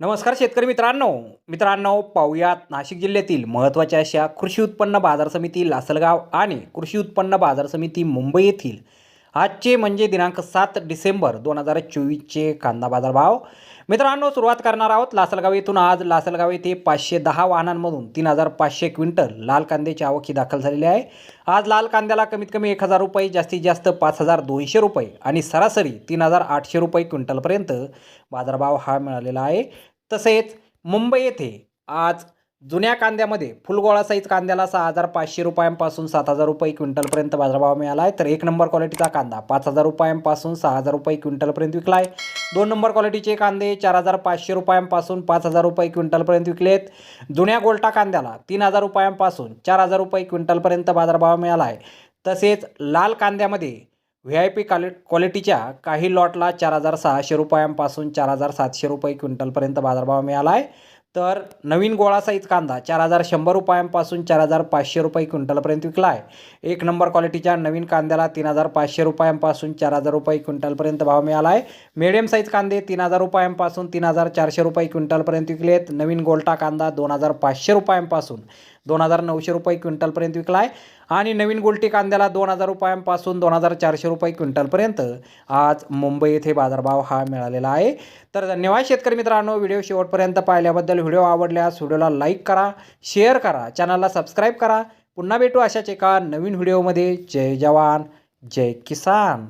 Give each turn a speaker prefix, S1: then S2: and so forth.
S1: नमस्कार शेतकरी मित्रांनो. मित्रांनो पाहुयात नाशिक जिल्ह्यातील महत्त्वाच्या अशा कृषी उत्पन्न बाजार समिती लासलगाव आणि कृषी उत्पन्न बाजार समिती मुंबई येथील. आजचे म्हणजे दिनांक सात डिसेंबर दोन हजार चोवीसचे कांदा बाजार भाव मित्रांनो सुरुवात करणार आहोत लासलगाव येथून आज. लासलगाव येथे पाचशे दहा वाहनांमधून तीन हजार पाचशे क्विंटल लाल कांद्याची आवक ही दाखल झालेली आहे. आज लाल कांद्याला कमीत कमी एक हजार रुपये जास्तीत जास्त पाच हजार दोनशे रुपये आणि सरासरी तीन हजार आठशे रुपये क्विंटलपर्यंत बाजारभाव हा मिळालेला आहे. तसेच मुंबई येथे आज जुन्या कांद्यामध्ये फुलगोळा साईज कांद्याला सहा हजार पाचशे रुपयांपासून सात हजार रुपये क्विंटलपर्यंत बाजारभाव मिळाला आहे तर एक नंबर क्वालिटीचा कांदा पाच हजार रुपयांपासून सहा हजार रुपये क्विंटलपर्यंत विकला आहे दोन नंबर क्वालिटीचे कांदे चार हजार पाचशे रुपयांपासून पाच हजार रुपये क्विंटलपर्यंत विकलेत. जुन्या गोल्टा कांद्याला तीन हजार रुपयांपासून चार हजार रुपये क्विंटलपर्यंत बाजारभाव मिळाला आहे तसेच लाल कांद्यामध्ये व्ही आय पी क्वालि क्वालिटीच्या काही लॉटला चार हजार सहाशे रुपयांपासून चार हजार सातशे रुपये क्विंटलपर्यंत बाजारभाव मिळाला आहे तर नवीन गोळा साईज कांदा चार हजार शंभर रुपयांपासून चार हजार पाचशे रुपये क्विंटलपर्यंत विकला आहे. एक नंबर क्वालिटीच्या नवीन कांद्याला तीन हजार पाचशे रुपयांपासून चार हजार रुपये क्विंटलपर्यंत भाव मिळाला आहे. मिडियम साईज कांदे तीन हजार रुपयांपासून तीन हजार चारशे रुपये क्विंटलपर्यंत विकलेत नवीन गोल्टा कांदा दोन हजार पाचशे रुपयांपासून दोन हजार नऊशे रुपये क्विंटलपर्यंत विकला आहे. आणि नवीन गोल्टी कांद्याला दोन हजार रुपयांपासून दोन हजार चारशे रुपये क्विंटलपर्यंत आज मुंबई येथे बाजारभाव हा मिळालेला आहे. तर धन्यवाद शेतकरी मित्रांनो व्हिडिओ शेवटपर्यंत पाहिल्याबद्दल व्हिडिओ आवडल्यास व्हिडिओला लाईक करा शेअर करा चॅनलला सबस्क्राईब करा. पुन्हा भेटू अशाच एका नवीन व्हिडिओमध्ये. जय जवान जय किसान.